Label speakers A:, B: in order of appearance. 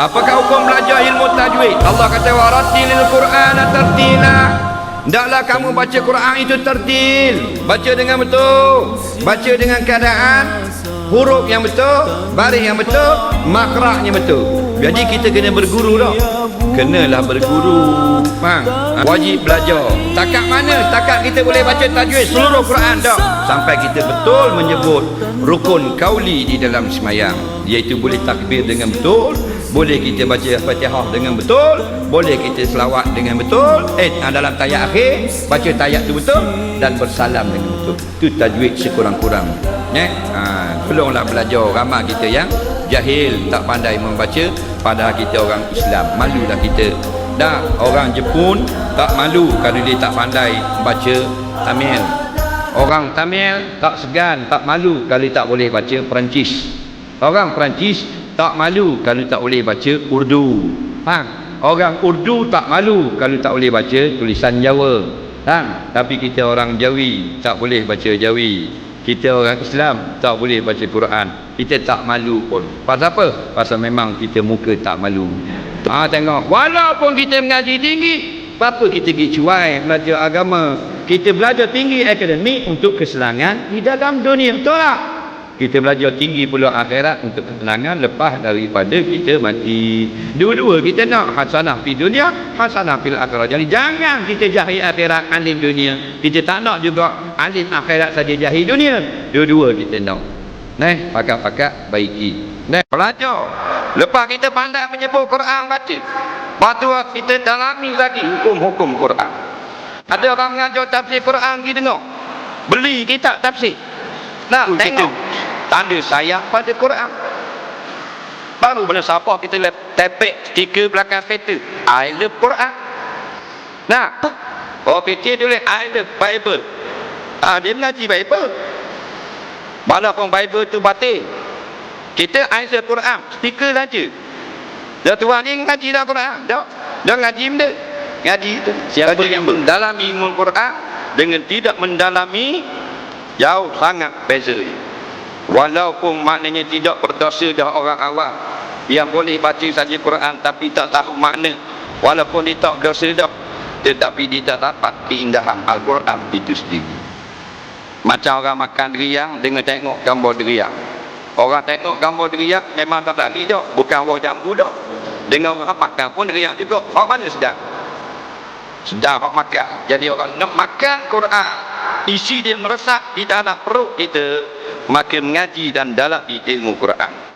A: Apakah hukum belajar ilmu tajwid? Allah kata warattilil Quran tartila. Hendaklah kamu baca Quran itu tertil. Baca dengan betul. Baca dengan keadaan huruf yang betul, baris yang betul, makraknya betul. Jadi kita kena berguru dah. Kenalah berguru. Faham? Ha, Wajib belajar. Takat mana? Takat kita boleh baca tajwid seluruh Quran dah. Sampai kita betul menyebut rukun kauli di dalam semayang. Iaitu boleh takbir dengan betul, boleh kita baca Fatihah dengan betul, boleh kita selawat dengan betul, eh dalam tayat akhir baca tayat tu betul dan bersalam dengan betul. Itu tajwid sekurang-kurang. Eh, ha, tolonglah belajar ramai kita yang jahil tak pandai membaca padahal kita orang Islam malulah kita dah orang Jepun tak malu kalau dia tak pandai baca Tamil orang Tamil tak segan tak malu kalau tak boleh baca Perancis orang Perancis tak malu kalau tak boleh baca Urdu. Faham? Orang Urdu tak malu kalau tak boleh baca tulisan Jawa. Faham? Tapi kita orang Jawi tak boleh baca Jawi. Kita orang Islam tak boleh baca Quran. Kita tak malu pun. Pasal apa? pasal memang kita muka tak malu. Ha, tengok. Walaupun kita mengaji tinggi apa kita pergi cuai belajar agama? Kita belajar tinggi akademik untuk kesenangan di dalam dunia. Betul tak? Kita belajar tinggi pula akhirat untuk kesenangan lepas daripada kita mati dua-dua kita nak hasanah fi dunia hasanah fil akhirat jadi jangan kita jahil akhirat alim dunia kita tak nak juga alim akhirat saja jahil dunia dua-dua kita nak Neh, pakat-pakat baiki. Neh, belajar. Lepas kita pandai menyebut Quran baca. Lepas tu kita dalami lagi hukum-hukum Quran. Ada orang mengajar tafsir Quran pergi dengar. Beli kitab tafsir. Nah,
B: Oh,
A: tengok. Tanda sayang pada Quran. Baru bila siapa kita lihat tepek stiker belakang kereta. I love Quran. Nah, orang kecil dia boleh I love Bible. Ah, dia mengaji Bible. Walaupun Bible tu batil. Kita Aisyah Quran, stiker saja. Dah tua ni ngaji dah Quran. Dah. Dah ngaji benda. Ngaji tu. Siapa yang mendalami ilmu Quran dengan tidak mendalami jauh sangat beza. Walaupun maknanya tidak berdosa dah orang awam yang boleh baca saja Quran tapi tak tahu makna. Walaupun dia tak berdosa dah tetapi dia tak dapat keindahan Al-Quran itu sendiri. Macam orang makan deriang dengan tengok gambar deriang. Orang tengok gambar deriang memang tak tak dah. Bukan orang jambu dah. Dengan orang makan pun deriang juga. Orang mana sedap? Sedap orang makan. Jadi orang nak makan Quran. Isi dia meresap di dalam perut kita. Maka mengaji dan dalam ilmu Quran.